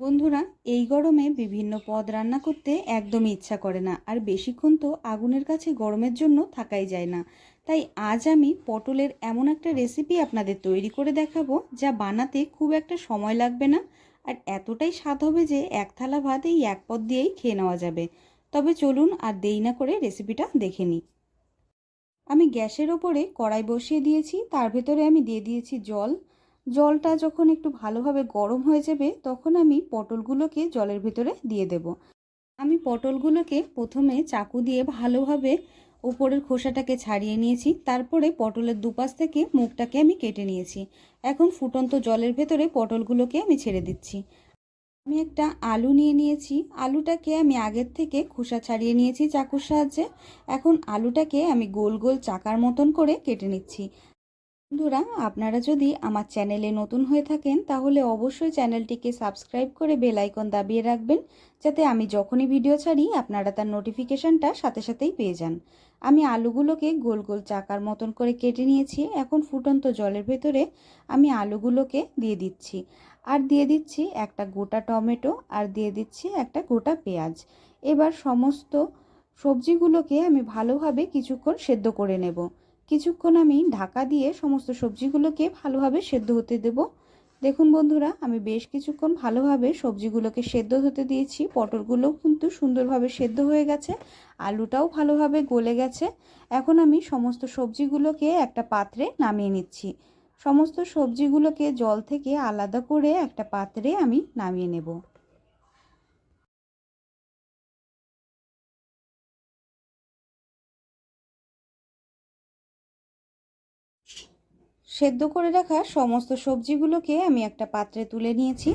বন্ধুরা, এই গরমে বিভিন্ন পদ রান্না করতে একদমই ইচ্ছা করে না। আর বেশিক্ষণ তো আগুনের কাছে গরমের জন্য থাকাই যায় না। তাই আজ আমি পটলের এমন একটা রেসিপি আপনাদের তৈরি করে দেখাবো, যা বানাতে খুব একটা সময় লাগবে না। আর এতটাই স্বাদ হবে যে এক থালা ভাত এই এক পদ দিয়েই খেয়ে নেওয়া যাবে। তবে চলুন আর দেরি না করে রেসিপিটা দেখে নিই। আমি গ্যাসের ওপরে কড়াই বসিয়ে দিয়েছি, তার ভেতরে আমি দিয়ে দিয়েছি জল। জলটা যখন একটু ভালোভাবে গরম হয়ে যাবে, তখন আমি পটলগুলোকে জলের ভিতরে দিয়ে দেব। আমি পটলগুলোকে প্রথমে চাকু দিয়ে ভালোভাবে উপরের খোসাটাকে ছাড়িয়ে নিয়েছি, তারপরে পটলের দুপাশ থেকে মুখটাকে আমি কেটে নিয়েছি। এখন ফুটন্ত জলের ভেতরে পটলগুলোকে আমি ছেড়ে দিচ্ছি। আমি একটা আলু নিয়ে নিয়েছি। আলুটাকে আমি আগের থেকে খোসা ছাড়িয়ে নিয়েছি চাকুর সাহায্যে। এখন আলুটাকে আমি গোল গোল চাকার মতন করে কেটে নিচ্ছি। বন্ধুরা, আপনারা যদি আমার চ্যানেলে নতুন হয়ে থাকেন, তাহলে অবশ্যই চ্যানেলটিকে সাবস্ক্রাইব করে বেল আইকন দাবিয়ে রাখবেন, যাতে আমি যখনই ভিডিও ছাড়ি, আপনারা তার নোটিফিকেশানটা সাথে সাথেই পেয়ে যান। আমি আলুগুলোকে গোল গোল চাকার মতন করে কেটে নিয়েছি, এখন ফুটন্ত জলের ভেতরে আমি আলুগুলোকে দিয়ে দিচ্ছি। আর দিয়ে দিচ্ছি একটা গোটা টমেটো আর দিয়ে দিচ্ছি একটা গোটা পেঁয়াজ। এবার সমস্ত সবজিগুলোকে আমি ভালোভাবে কিছুক্ষণ সেদ্ধ করে নেব। কিছুক্ষণ আমি ঢাকা দিয়ে সমস্ত সবজিগুলোকে ভালোভাবে সেদ্ধ হতে দেব। দেখুন বন্ধুরা, আমি বেশ কিছুক্ষণ ভালোভাবে সবজিগুলোকে সেদ্ধ হতে দিয়েছি। পটলগুলোও কিন্তু সুন্দরভাবে সেদ্ধ হয়ে গেছে, আলুটাও ভালোভাবে গলে গেছে। এখন আমি সমস্ত সবজিগুলোকে একটা পাত্রে নামিয়ে নিচ্ছি। সমস্ত সবজিগুলোকে জল থেকে আলাদা করে একটা পাত্রে আমি নামিয়ে নেব। সেদ্ধ করে রাখা সমস্ত সবজিগুলোকে আমি একটা পাত্রে তুলে নিয়েছি।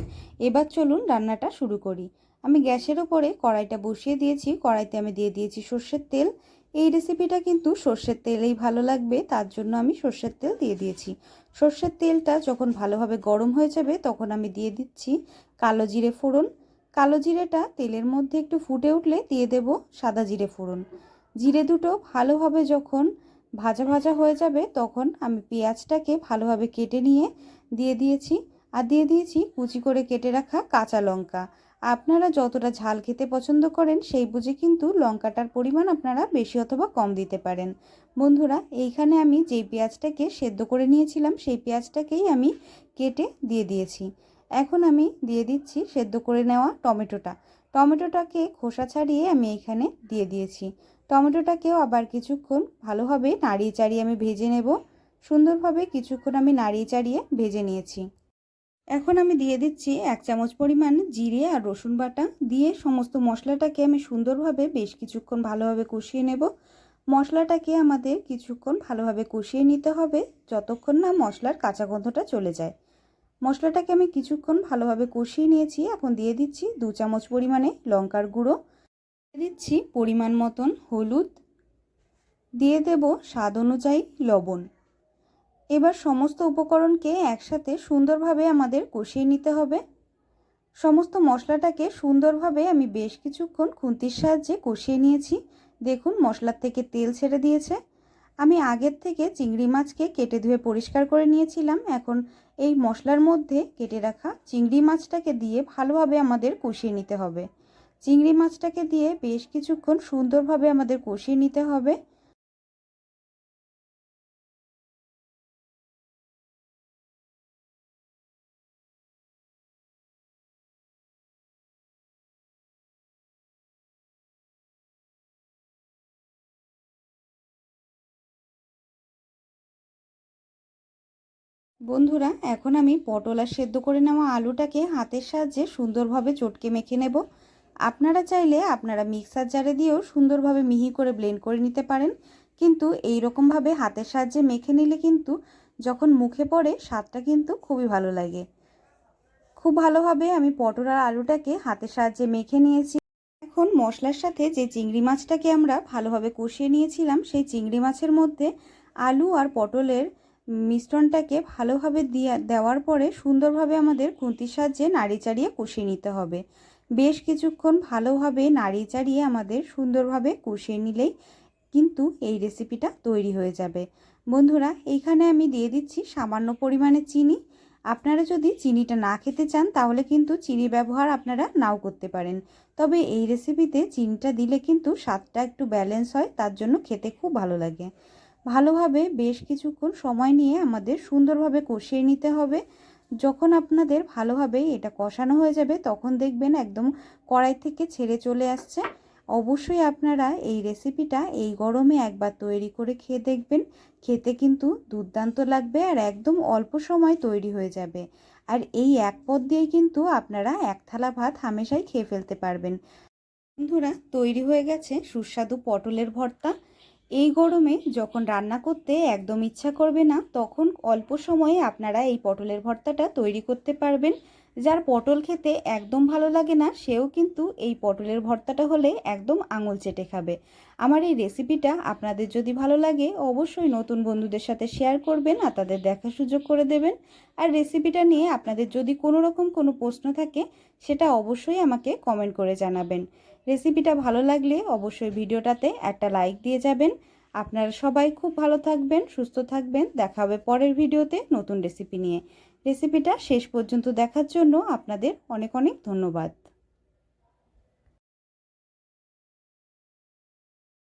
এবার চলুন রান্নাটা শুরু করি। আমি গ্যাসের ওপরে কড়াইটা বসিয়ে দিয়েছি। কড়াইতে আমি দিয়ে দিয়েছি সর্ষের তেল। এই রেসিপিটা কিন্তু সর্ষের তেলেই ভালো লাগবে, তার জন্য আমি সর্ষের তেল দিয়ে দিয়েছি। সর্ষের তেলটা যখন ভালোভাবে গরম হয়ে যাবে, তখন আমি দিয়ে দিচ্ছি কালো জিরে ফোড়ন। কালো জিরেটা তেলের মধ্যে একটু ফুটে উঠলে দিয়ে দেব সাদা জিরে ফোড়ন। জিরে দুটো ভালোভাবে যখন ভাজা ভাজা হয়ে যাবে, তখন আমি পেঁয়াজটাকে ভালোভাবে কেটে নিয়ে দিয়ে দিয়েছি। আর দিয়ে দিয়েছি কুচি করে কেটে রাখা কাঁচা লঙ্কা। আপনারা যতটা ঝাল খেতে পছন্দ করেন, সেই বুঝে কিন্তু লঙ্কাটার পরিমাণ আপনারা বেশি অথবা কম দিতে পারেন। বন্ধুরা, এইখানে আমি যেই পেঁয়াজটাকে সেদ্ধ করে নিয়েছিলাম, সেই পেঁয়াজটাকেই আমি কেটে দিয়ে দিয়েছি। এখন আমি দিয়ে দিচ্ছি সেদ্ধ করে নেওয়া টমেটোটা। টমেটোটাকে খোসা ছাড়িয়ে আমি এইখানে দিয়ে দিয়েছি। টমেটোটাকেও আবার কিছুক্ষণ ভালোভাবে নাড়িয়ে চাড়িয়ে আমি ভেজে নেব। সুন্দরভাবে কিছুক্ষণ আমি নাড়িয়ে চাড়িয়ে ভেজে নিয়েছি। এখন আমি দিয়ে দিচ্ছি এক চামচ পরিমাণ জিরে আর রসুন বাটা। দিয়ে সমস্ত মশলাটাকে আমি সুন্দরভাবে বেশ কিছুক্ষণ ভালোভাবে কষিয়ে নেব। মশলাটাকে আমাদের কিছুক্ষণ ভালোভাবে কষিয়ে নিতে হবে, যতক্ষণ না মশলার কাঁচা গন্ধটা চলে যায়। মশলাটাকে আমি কিছুক্ষণ ভালোভাবে কষিয়ে নিয়েছি। এখন দিয়ে দিচ্ছি দু চামচ পরিমাণে লঙ্কার গুঁড়ো। দিয়ে দিচ্ছি পরিমাণ মতন হলুদ। দিয়ে দেব স্বাদ অনুযায়ী লবণ। এবার সমস্ত উপকরণকে একসাথে সুন্দরভাবে আমাদের কষিয়ে নিতে হবে। সমস্ত মশলাটাকে সুন্দরভাবে আমি বেশ কিছুক্ষণ খুন্তির সাহায্যে কষিয়ে নিয়েছি। দেখুন মশলার থেকে তেল ছেড়ে দিয়েছে। আমি আগের থেকে চিংড়ি মাছকে কেটে ধুয়ে পরিষ্কার করে নিয়েছিলাম। এখন এই মশলার মধ্যে কেটে রাখা চিংড়ি মাছটাকে দিয়ে ভালোভাবে আমাদের কষিয়ে নিতে হবে। চিংড়ি মাছটাকে দিয়ে বেশ কিছুক্ষণ সুন্দরভাবে আমাদের কষিয়ে নিতে হবে। বন্ধুরা, এখন আমি পটল আর সেদ্ধ করে নেওয়া আলুটাকে হাতের সাহায্যে সুন্দরভাবে চটকে মেখে নেব। আপনারা চাইলে আপনারা মিক্সার জারে দিয়েও সুন্দরভাবে মিহি করে ব্লেন্ড করে নিতে পারেন। কিন্তু এই রকমভাবে হাতের সাহায্যে মেখে নিলে কিন্তু যখন মুখে পড়ে, স্বাদটা কিন্তু খুবই ভালো লাগে। খুব ভালোভাবে আমি পটল আর আলুটাকে হাতের সাহায্যে মেখে নিয়েছি। এখন মশলার সাথে যে চিংড়ি মাছটাকে আমরা ভালোভাবে কষিয়ে নিয়েছিলাম, সেই চিংড়ি মাছের মধ্যে আলু আর পটলের মিশ্রণটাকে ভালোভাবে দিয়ে, দেওয়ার পরে সুন্দরভাবে আমাদের খুঁতির সাহায্যে নাড়ি চাড়িয়ে কষিয়ে নিতে হবে। বেশ কিছুক্ষণ ভালোভাবে নাড়িয়ে চাড়িয়ে আমাদের সুন্দরভাবে কষিয়ে নিলেই কিন্তু এই রেসিপিটা তৈরি হয়ে যাবে। বন্ধুরা, এইখানে আমি দিয়ে দিচ্ছি সামান্য পরিমাণে চিনি। আপনারা যদি চিনিটা না খেতে চান, তাহলে কিন্তু চিনি ব্যবহার আপনারা নাও করতে পারেন। তবে এই রেসিপিতে চিনিটা দিলে কিন্তু স্বাদটা একটু ব্যালেন্স হয়, তার জন্য খেতে খুব ভালো লাগে। ভালোভাবে বেশ কিছুক্ষণ সময় নিয়ে আমাদের সুন্দরভাবে কষিয়ে নিতে হবে। যখন আপনাদের ভালোভাবে এটা কষানো হয়ে যাবে, তখন দেখবেন একদম কড়াই থেকে ছেড়ে চলে আসছে। অবশ্যই আপনারা এই রেসিপিটা এই গরমে একবার তৈরি করে খেয়ে দেখবেন। খেতে কিন্তু দুর্দান্ত লাগবে আর একদম অল্প সময় তৈরি হয়ে যাবে। আর এই এক পদ দিয়েই কিন্তু আপনারা এক থালা ভাত হামেশাই খেয়ে ফেলতে পারবেন। বন্ধুরা, তৈরি হয়ে গেছে সুস্বাদু পটলের ভর্তা। এই গরমে যখন রান্না করতে একদম ইচ্ছা করবে না, তখন অল্প সময়ে আপনারা এই পটলের ভর্তাটা তৈরি করতে পারবেন। যার পটল খেতে একদম ভালো লাগে না, সেও কিন্তু এই পটলের ভর্তাটা হলে একদম আঙুল চেটে খাবে। আমার এই রেসিপিটা আপনাদের যদি ভালো লাগে, অবশ্যই নতুন বন্ধুদের সাথে শেয়ার করবেন আর তাদের দেখার সুযোগ করে দেবেন। আর রেসিপিটা নিয়ে আপনাদের যদি কোনো রকম কোনো প্রশ্ন থাকে, সেটা অবশ্যই আমাকে কমেন্ট করে জানাবেন। রেসিপিটা ভালো লাগলে অবশ্যই ভিডিওটাতে একটা লাইক দিয়ে যাবেন। আপনারা সবাই খুব ভালো থাকবেন, সুস্থ থাকবেন। দেখা হবে পরের ভিডিওতে নতুন রেসিপি নিয়ে। রেসিপিটা শেষ পর্যন্ত দেখার জন্য আপনাদের অনেক অনেক ধন্যবাদ।